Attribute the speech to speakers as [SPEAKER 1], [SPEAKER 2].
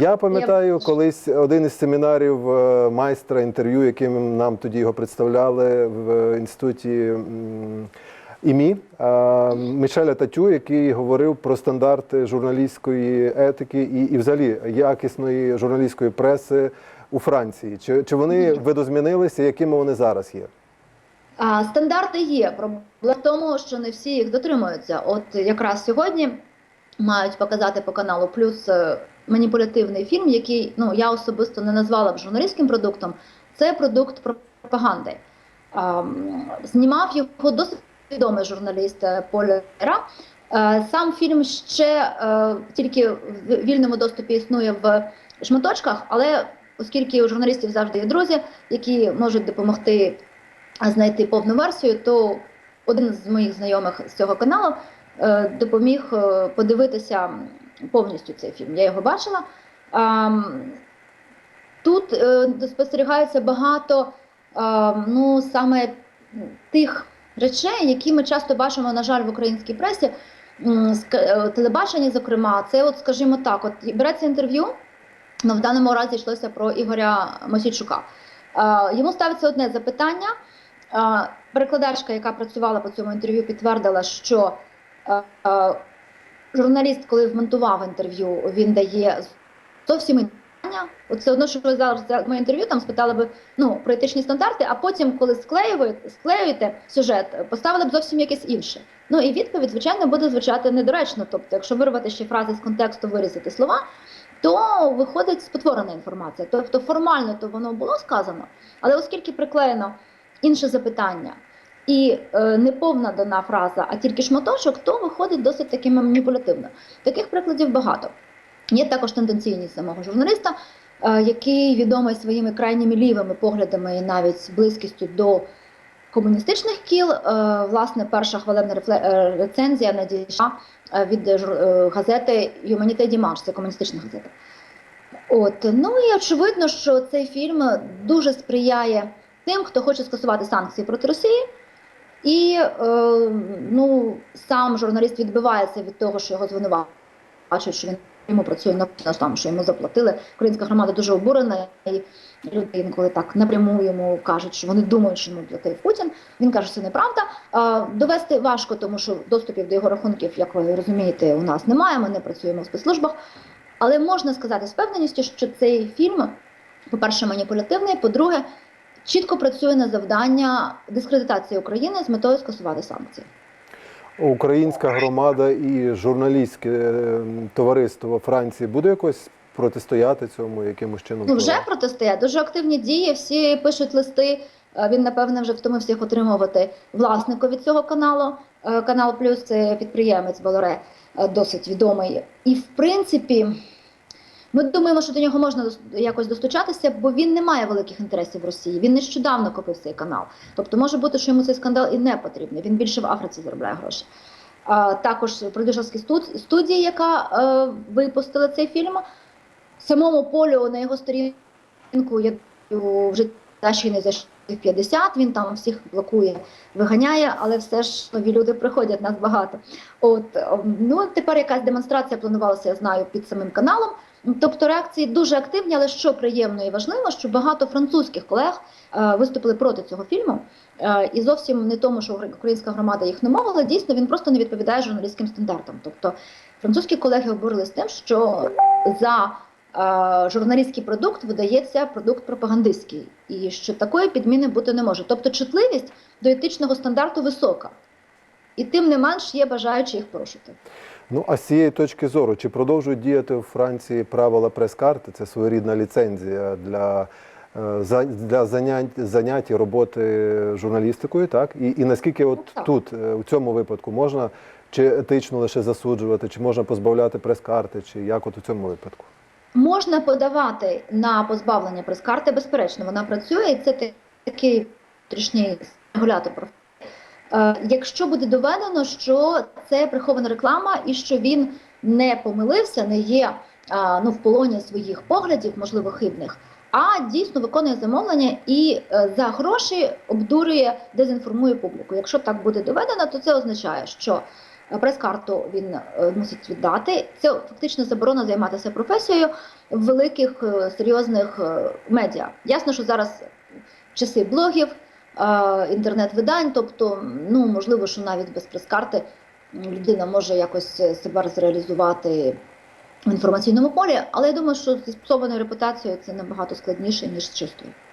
[SPEAKER 1] Я пам'ятаю, колись один із семінарів е, майстра інтерв'ю, яким нам тоді його представляли в інституті ІМІ е, Мішеля Татю, який говорив про стандарти журналістської етики і, і взагалі якісної журналістської преси у Франції. Чи, чи вони видозмінилися, якими вони зараз є?
[SPEAKER 2] А, стандарти є. Проблема в тому, що не всі їх дотримуються. От якраз сьогодні мають показати по каналу плюс е, маніпулятивний фільм, який ну я особисто не назвала б журналістським продуктом. Це продукт пропаганди. А, знімав його досить відомий журналіст е, Поль Е, Сам фільм ще е, тільки в вільному доступі існує в шматочках, але оскільки у журналістів завжди є друзі, які можуть допомогти знайти повну версію, то один з моїх знайомих з цього каналу допоміг подивитися повністю цей фільм. Я його бачила. Тут е, спостерігається багато ну, саме тих речей, які ми часто бачимо, на жаль, в українській пресі, е, телебаченні, зокрема, це, от, скажімо так, от береться інтерв'ю. Ну, в даному разі йшлося про Ігоря Мосійчука. Йому ставиться одне запитання. Перекладачка, яка працювала по цьому інтерв'ю, підтвердила, що е, журналіст, коли вмонтував інтерв'ю, він дає зовсім інше питання. От Це одно, що ви зараз моє інтерв'ю, там спитали би ну, про етичні стандарти, а потім, коли склеюєте, склеюєте сюжет, поставили б зовсім якесь інше. Ну і відповідь, звичайно, буде звучати недоречно. Тобто, якщо вирвати ще фрази з контексту, вирізати слова, то виходить спотворена інформація. Тобто формально то воно було сказано, але оскільки приклеєно інше запитання і е, не повна дана фраза, а тільки шматочок, то виходить досить таки маніпулятивно. Таких прикладів багато. Є також тенденційність самого журналіста, е, який відомий своїми крайніми лівими поглядами і навіть близькістю до комуністичних кіл. Е, Власне, перша хвалебна е, рецензія надійшла е, від е, газети Humanité Dimanche, це комуністична газета. От ну і очевидно, що цей фільм дуже сприяє тим, хто хоче скасувати санкції проти Росії. І е, ну, сам журналіст відбивається від того, що його звинувачують, що він йому працює на там, що йому заплатили. Українська громада дуже обурена, і люди інколи так напряму йому кажуть, що вони думають, що йому платив Путін. Він каже, що це неправда. Е, довести важко, тому що доступів до його рахунків, як ви розумієте, у нас немає. Ми не працюємо в спецслужбах. Але можна сказати з певненістю, що цей фільм, по-перше, маніпулятивний, по-друге, чітко працює на завдання дискредитації України з метою скасувати санкції.
[SPEAKER 1] Українська громада і журналістське е, товариство Франції буде якось протистояти цьому якимось чином?
[SPEAKER 2] Ну, вже протистоять, дуже активні дії. Всі пишуть листи. Е, Він напевне вже втомився їх отримувати власнику від цього каналу. Е, Канал Плюс це підприємець Болоре, е, досить відомий. І в принципі, ми думаємо, що до нього можна якось достучатися, бо він не має великих інтересів в Росії. Він нещодавно купив цей канал. Тобто може бути, що йому цей скандал і не потрібний. Він більше в Африці заробляє гроші. А, також продюсерські студії, яка е, випустила цей фільм, самому полю на його сторінку я вже ще не зайшли 50, він там всіх блокує, виганяє, але все ж нові люди приходять, нас багато. От ну тепер якась демонстрація планувалася, я знаю, під самим каналом. Тобто реакції дуже активні, але що приємно і важливо, що багато французьких колег е, виступили проти цього фільму. Е, і зовсім не тому, що українська громада їх не мовила, дійсно він просто не відповідає журналістським стандартам. Тобто французькі колеги обурились тим, що за е, журналістський продукт видається продукт пропагандистський, і що такої підміни бути не може. Тобто чутливість до етичного стандарту висока, і тим не менш є бажаючі їх порушити.
[SPEAKER 1] Ну а з цієї точки зору, чи продовжують діяти у Франції правила прес-карти? Це своєрідна ліцензія для, е, для занять, занять і роботи журналістикою, так? І, і наскільки от
[SPEAKER 2] Так.
[SPEAKER 1] тут, е, у цьому випадку, можна чи етично лише засуджувати, чи можна позбавляти прес-карти, чи як от у цьому випадку?
[SPEAKER 2] Можна подавати на позбавлення прес-карти, безперечно, вона працює, і це такий внутрішній регулятор. Е, Якщо буде доведено, що це прихована реклама і що він не помилився, не є ну, в полоні своїх поглядів, можливо, хибних, а дійсно виконує замовлення і е, за гроші обдурює, дезінформує публіку. Якщо так буде доведено, то це означає, що е, прес-карту він е, мусить віддати. Це фактично заборона займатися професією в великих е, серйозних е, медіа. Ясно, що зараз часи блогів, е, інтернет-видань, тобто, ну можливо, що навіть без прес-карти людина може якось е, себе зреалізувати в інформаційному полі, але я думаю, що зі спсованою репутацією це набагато складніше ніж з чистою.